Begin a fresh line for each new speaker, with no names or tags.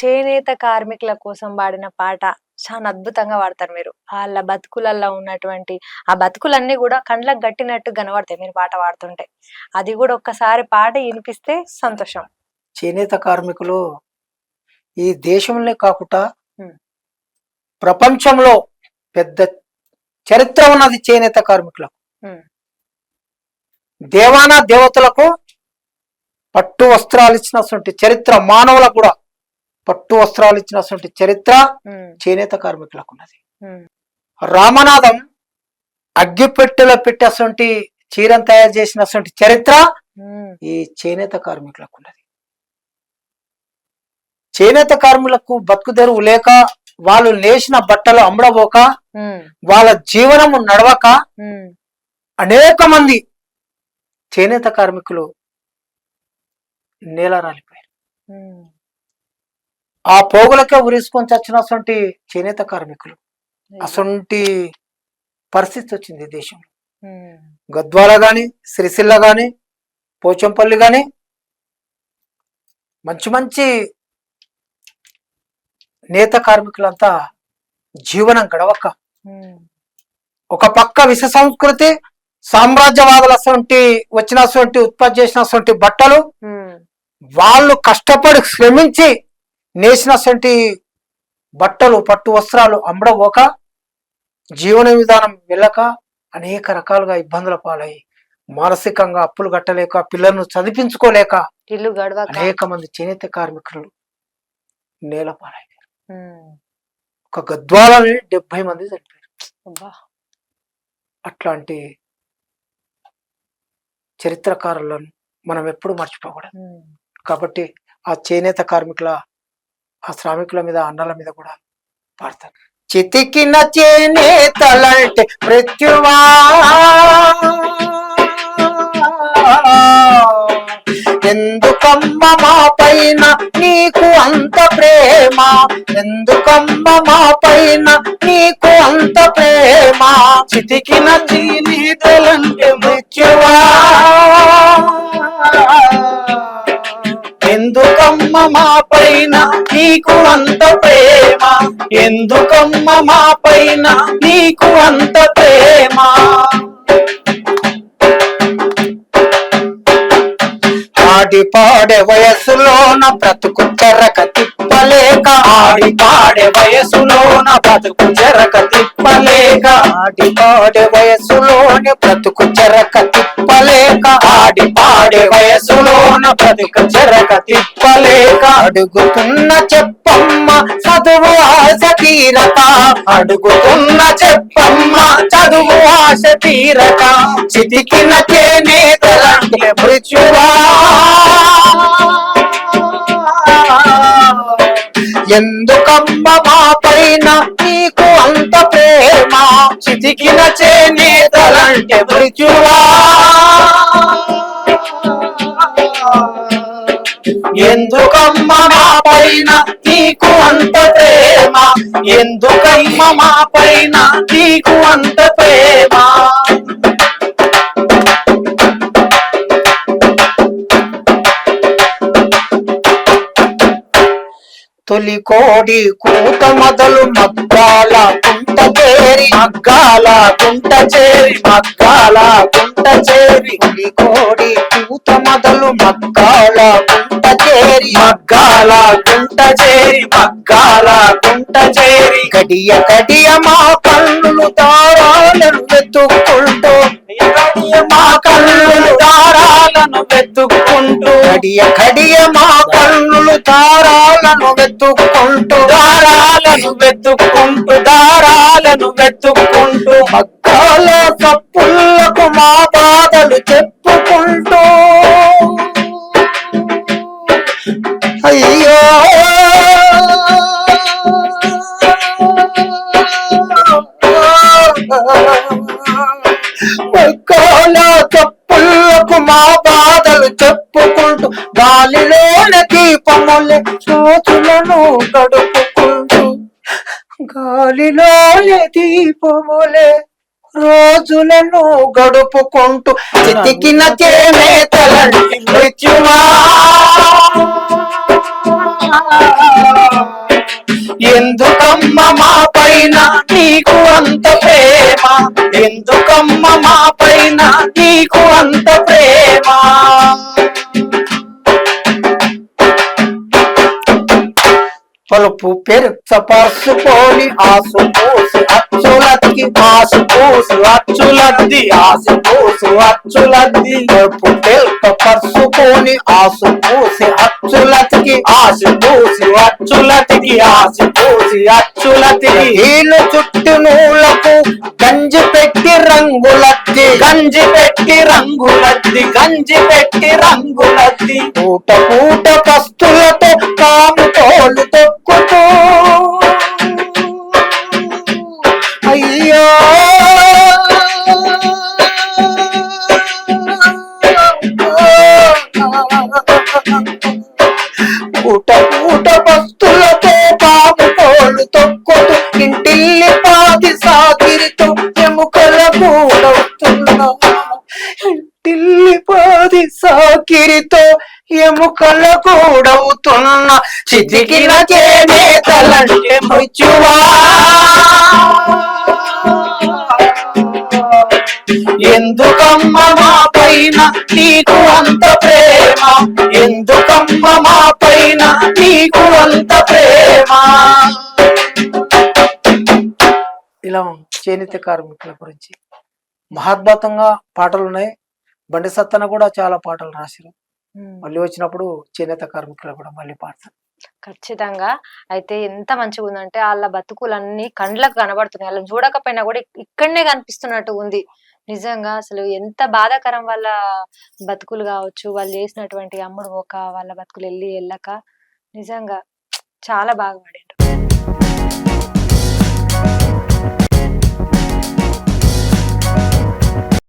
చేనేత కార్మికుల కోసం పాడిన పాట చాలా అద్భుతంగా పాడతారు మీరు వాళ్ళ బతుకులలో ఉన్నటువంటి ఆ బతుకులన్నీ కూడా కండ్లకు గట్టినట్టు కనబడతాయి మీరు పాట పాడుతుంటే అది కూడా ఒక్కసారి పాట వినిపిస్తే సంతోషం
చేనేత కార్మికులు ఈ దేశంలో కాకుండా. ప్రపంచంలో పెద్ద చరిత్ర ఉన్నది చేనేత కార్మికులకు. దేవానా దేవతలకు పట్టు వస్త్రాలు ఇచ్చినటువంటి చరిత్ర మానవులకు కూడా పట్టు వస్త్రాలు ఇచ్చినటువంటి చరిత్ర చేనేత కార్మికులకు ఉన్నది. రామనాథం అగ్గిపెట్టెలో పెట్టేటువంటి చీరను తయారు చేసినటువంటి చరిత్ర ఈ చేనేత కార్మికులకు ఉన్నది. చేనేత కార్మికులకు బతుకు తెరువు లేక వాళ్ళు నేసిన బట్టలు అమ్మడబోక వాళ్ళ జీవనము నడవక అనేక మంది చేనేత కార్మికులు నేల రాలిపోయారు. ఆ పోగులకే ఉరేసుకొని చచ్చినటువంటి చేనేత కార్మికులు. అసొంటి పరిస్థితి వచ్చింది దేశంలో. గద్వాల గాని సిరిసిల్ల గాని పోచంపల్లి గాని మంచి మంచి నేత కార్మికులంతా జీవనం గడవక. ఒక పక్క విష సంస్కృతి సామ్రాజ్యవాదులటువంటి వచ్చినటువంటి ఉత్పత్తి చేసినటువంటి బట్టలు వాళ్ళు కష్టపడి శ్రమించి నేసినటువంటి బట్టలు పట్టు వస్త్రాలు అమ్మడబోక జీవన విధానం వెళ్ళక అనేక రకాలుగా ఇబ్బందుల పాలై మానసికంగా అప్పులు కట్టలేక పిల్లలను చదివించుకోలేక
ఇల్లు
అనేక మంది చేనేత కార్మికులు నేల పాలయ్యారు ఒక గద్వాలని డెబ్బై మంది చనిపోయారు. అట్లాంటి చరిత్రకారులను మనం ఎప్పుడు మర్చిపోకూడదు. కాబట్టి ఆ చేనేత కార్మికుల ఆ శ్రామికుల మీద అన్నల మీద కూడా పాడతారు. చితికిన చేనేతలంటే మృత్యువా? ఎందుకమ్మ మా పైన నీకు అంత ప్రేమ? ఎందుకమ్మ మా పైన నీకు అంత ప్రేమ? చితికిన చేనేతలంటే మృత్యువా? ఎందుకమ్మ మా పైన నీకు అంత ప్రేమ. ఎందుకమ్మ మా పైన నీకు అంత ప్రేమ? ఆడి పాడే వయసులోన బ్రతుకు చెరక తిప్పలేక. ఆడి పాడే వయసులోన బ్రతుకు చెరక తిప్పలేక. ఆడి పాడే వయసులోని బ్రతుకు చెరక తిప్పలేక. ఆడి పాడే వయసులో ఉన్న బ్రతుకు చెరక తిప్పలేక అడుగుతున్న చెప్పమ్మ చదువు ఆశ తీరక. అడుగుతున్న చెప్పమ్మ చదువు ఆశ తీరక. చితికిన చేనేతలంటే మృత్యువా? ఎందుకమ్మ మా పైన నీకు అంత ప్రేమ? చితికిన చేనేతలంటే మృత్యువా? ఎందుకమ్మ మా పైన నీకు అంత ప్రేమ? ఎందుకమ్మ మా పైన నీకు అంత ప్రేమ? తొలి కోడి కూత మొదలు మగ్గాల కుంట చేరి మగ్గాల కుంట చేరి మగ్గాల కుంట చేరి తొలి కోడి కూత మొదలు మగ్గాల కుంట చేరి మగ్గాల కుంట చేరి మగ్గాల కుంట చేరి కడియ కడియ మా కళ్ళు దారాలను వెతుక్కుంటూ కడియ మా కన్నులు దారాలను వెతుక్కుంటూ గడియ గడియ మా కన్నులు దారాలను వెతుక్కుంటూ దారాలను వెతుక్కుంటూ దారాలను వెతుక్కుంటూ. మగ్గాల కప్పులకు మా బాధలు చెప్పుకుంటూ. అయ్యో! మా చెప్పుకుంటూ గాలిలోని దీపములే రోజులను గడుపుకుంటూ గాలిలోని దీపములే రోజులను గడుపుకుంటూ చితికిన చేమే తలని మృత్యుమా.
ఎందుకమ్మ మా పైన నీకు అంత ఎందుకమ్మ మా పైన నీకు అంత ప్రేమ?
పలుపు పెరుచ పరుచుకొని ఆసు పోసి అచ్చులద్ది
ఆసు పూసు అచ్చులద్ది ఆసు పూసు అచ్చులద్ది
పలుపు పెరుచ పరుచుకొని ఆసు పోసి అచ్చులతికి
ఆసు పూసి అచ్చులతికి ఆసు పూసి అచ్చులతికి
ఈలు చుట్టూ నూలకు గంజి పెట్టి రంగులద్ది
గంజి పెట్టి రంగులద్ది గంజి పెట్టి రంగులద్ది
పూట పూట కస్తులతో కాము తోలుతో ఇంటిల్లి సాకిరితో ఎముకల కూడవుతున్న చితికిన చేనేతలంటే మృత్యువా
ఎందుకమ్మ మా పైన నీకు అంత ప్రేమ? ఎందుకమ్మ మా పైన నీకు అంత ప్రేమ?
ఇలా చేనేత కార్మికుల గురించి మహాద్భుతంగా పాటలు ఉన్నాయి బండి సత్తన కూడా చాలా పాటలు
ఉమ్.
మళ్ళీ వచ్చినప్పుడు చేనేత కార్మికులు కూడా మళ్ళీ పాడతారు.
ఖచ్చితంగా. అయితే ఎంత మంచిగా ఉందంటే వాళ్ళ బతుకులన్నీ కండ్లకు కనబడుతున్నాయి. వాళ్ళని చూడకపోయినా కూడా ఇక్- ఇక్కడనే కనిపిస్తున్నట్టు ఉంది. నిజంగా అసలు ఎంత బాధాకరం వాళ్ళ బతుకులు కావచ్చు వాళ్ళు చేసినటువంటి అమ్ముడు ఒక వాళ్ళ బతుకులు వెళ్ళి వెళ్ళక. నిజంగా చాలా బాగా పాడారు.